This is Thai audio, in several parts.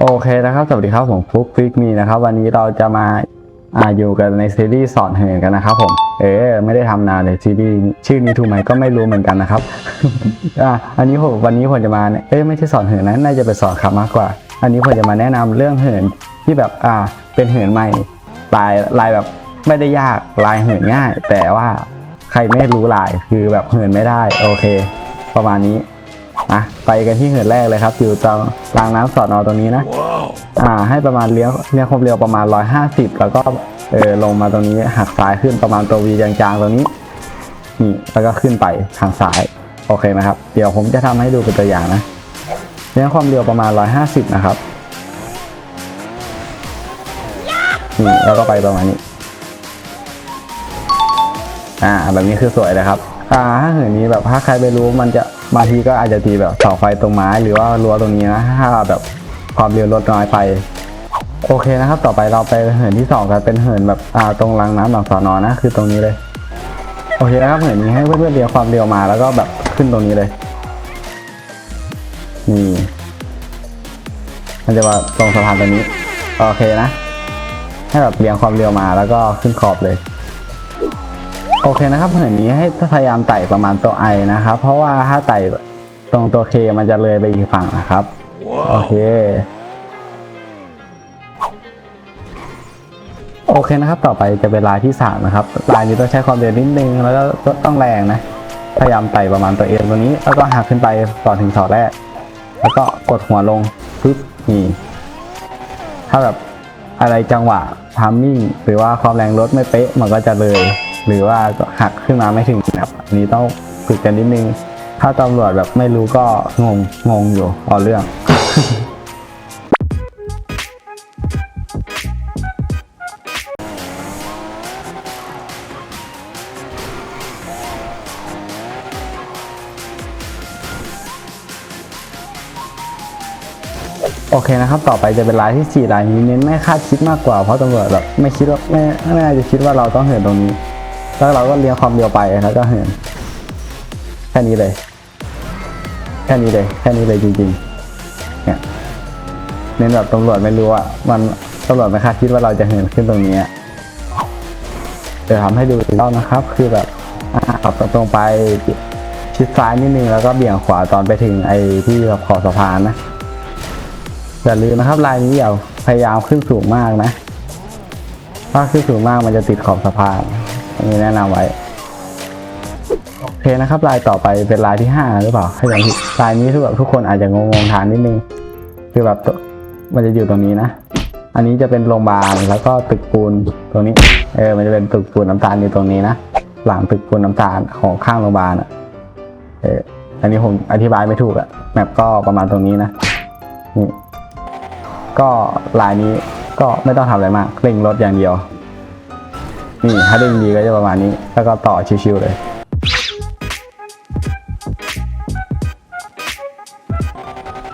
โอเคนะครับ สวัสดีครับผมฟุกฟิกมีนะครับ วันนี้เราจะมาอ่าอยู่กันในซีรีส์สอนเหินกันนะครับผม เออไม่ได้ทำนานเลยซีรีส์ชื่อนี้ถูกไหมก็ไม่รู้เหมือนกันนะครับอ่าอันนี้ผมวันนี้ผมจะมาเอ้ยไม่ใช่สอนเหินนะน่าจะเป็นสอนขับมากกว่า อันนี้ผมจะมาแนะนำเรื่องเหินที่แบบอ่าเป็นเหินใหม่ลายลายแบบไม่ได้ยากลายเหินง่าย แต่ว่าใครไม่รู้ลายคือแบบเหินไม่ได้ โอเค ประมาณนี้ อะไปกันที่เหินแรกเลยครับ อยู่ตรงรางน้ำสอนอตรงนี้นะ อ่า ให้ประมาณเลี้ยวเลี้ยวความเร็วประมาณ 150 แล้วก็เออลงมาตรงนี้หักซ้ายขึ้นประมาณตัววีจางๆตรงนี้นี่แล้วก็ขึ้นไปทางซ้ายโอเคไหมครับ เดี๋ยวผมจะทำให้ดูเป็นตัวอย่างนะเลี้ยวความเร็วประมาณ 150 นะครับนี่แล้วก็ไปประมาณนี้อ่าแบบนี้คือสวยเลยครับอ่าถ้าเหินนี้แบบถ้าใครไม่รู้มันจะ บางทีก็อาจจะตีแบบเสาไฟตรงไม้หรือว่ารั้วตรงนี้นะถ้าแบบความเร็วลดน้อยไปโอเคนะครับ ต่อไปเราไปเหินที่สองกันเป็นเหินแบบอ่าตรงรางน้ำหลังสอนอนะ คือตรงนี้เลย โอเคนะครับเหินนี้ให้เพื่อนๆเรียงความเร็วมาแล้วก็แบบขึ้นตรงนี้เลยนี่มันจะมาตรงสะพานตรงนี้ โอเคนะ ให้แบบเรียงความเร็วมาแล้วก็ขึ้นขอบเลย โอเคนะครับเหินนี้ให้พยายามไต่ประมาณตัวไอนะครับ เพราะว่าถ้าไต่ตรงตัวเคมันจะเลยไปอีกฝั่งนะครับ โอเค โอเคนะครับ ต่อไปจะเป็นลายที่สามนะครับ ลายนี้ต้องใช้ความเร็วนิดนึง แล้วก็ต้องแรงนะ พยายามไต่ประมาณตัวเอ็นตรงนี้ แล้วก็หักขึ้นไปต่อถึงเสาแรก แล้วก็กดหัวลงปึ๊บนี่ ถ้าแบบอะไรจังหวะพามมิ่งหรือว่าความแรงรถไม่เป๊ะมันก็จะเลย หรือว่าหักขึ้นมาไม่ถึงแบบอันนี้ต้องฝึกกันนิดนึง ถ้าตำรวจแบบไม่รู้ก็งงงงอยู่เอาเรื่องโอเคนะครับ ต่อไปจะเป็นลายที่สี่ลายนี้เน้นไม่คาดคิดมากกว่า เพราะตำรวจแบบไม่คิดว่าไม่ไม่น่าจะคิดว่าเราต้องเหินตรงนี้ แล้วเราก็เลี้ยงความเร็วไปแล้วก็เหินแค่นี้เลย แค่นี้เลย แค่นี้เลยจริงๆ เนี่ยเน้นแบบตำรวจไม่รู้ว่ามันตำรวจไม่คาดคิดว่าเราจะเหินขึ้นตรงนี้อะเดี๋ยวทำให้ดูอีกรอบนะครับ คือแบบขับตรงไปชิดซ้ายนิดนึงแล้วก็เบี่ยงขวาตอนไปถึงไอ้ที่แบบขอบสะพานนะอย่าลืมนะครับลายนี้อย่าพยายามขึ้นสูงมากนะ ถ้าขึ้นสูงมากมันจะติดขอบสะพาน อันนี้แนะนำไว้ โอเคนะครับลายต่อไปเป็นลายที่ห้าหรือเปล่าให้ลองผิดลายนี้คือแบบทุกคนอาจจะงงๆทางนิดนึง คือแบบมันจะอยู่ตรงนี้นะ อันนี้จะเป็นโรงพยาบาลแล้วก็ตึกปูนตรงนี้ เออ มันจะเป็นตึกปูนน้ำตาลอยู่ตรงนี้นะ หลังตึกปูนน้ำตาลของข้างโรงพยาบาลอะ เออ อันนี้ผมอธิบายไม่ถูกอะแมปก็ประมาณตรงนี้นะ นี่ ก็ลายนี้ก็ไม่ต้องทำอะไรมากเร่งรถอย่างเดียว นี่ถ้าเร่งดีก็จะประมาณนี้ แล้วก็ต่อชิวๆเลย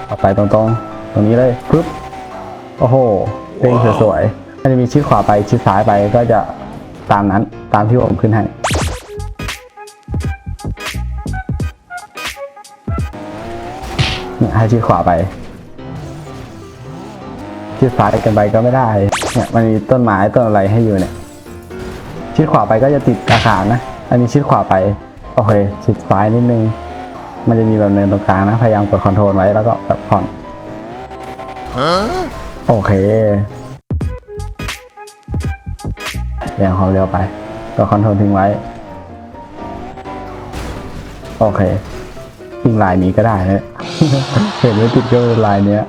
ต่อไปตรงๆ ตรงนี้เลยปึ๊บ โอ้โหเร่งสวยๆมันจะมีชิดขวาไปชิดซ้ายไปก็จะตามนั้นตามที่ผมขึ้นให้เนี่ยให้ชิดขวาไปชิดซ้ายกันไปก็ไม่ได้ เนี่ยมันมีต้นไม้ต้นอะไรให้อยู่เนี่ย ชิดขวาไปก็จะติดอาคารนะ อันนี้ชิดขวาไป โอเค ชิดซ้ายนิดนึง มันจะมีแบบเนินตรงกลางนะ พยายามกดคอนโทรลไว้แล้วก็แบบผ่อนโอเคเรียงความเร็วไป กดคอนโทรลทิ้งไว้ โอเคทิ้งลายนี้ก็ได้นะเห็นไม่ติดก็ลายเนี้ย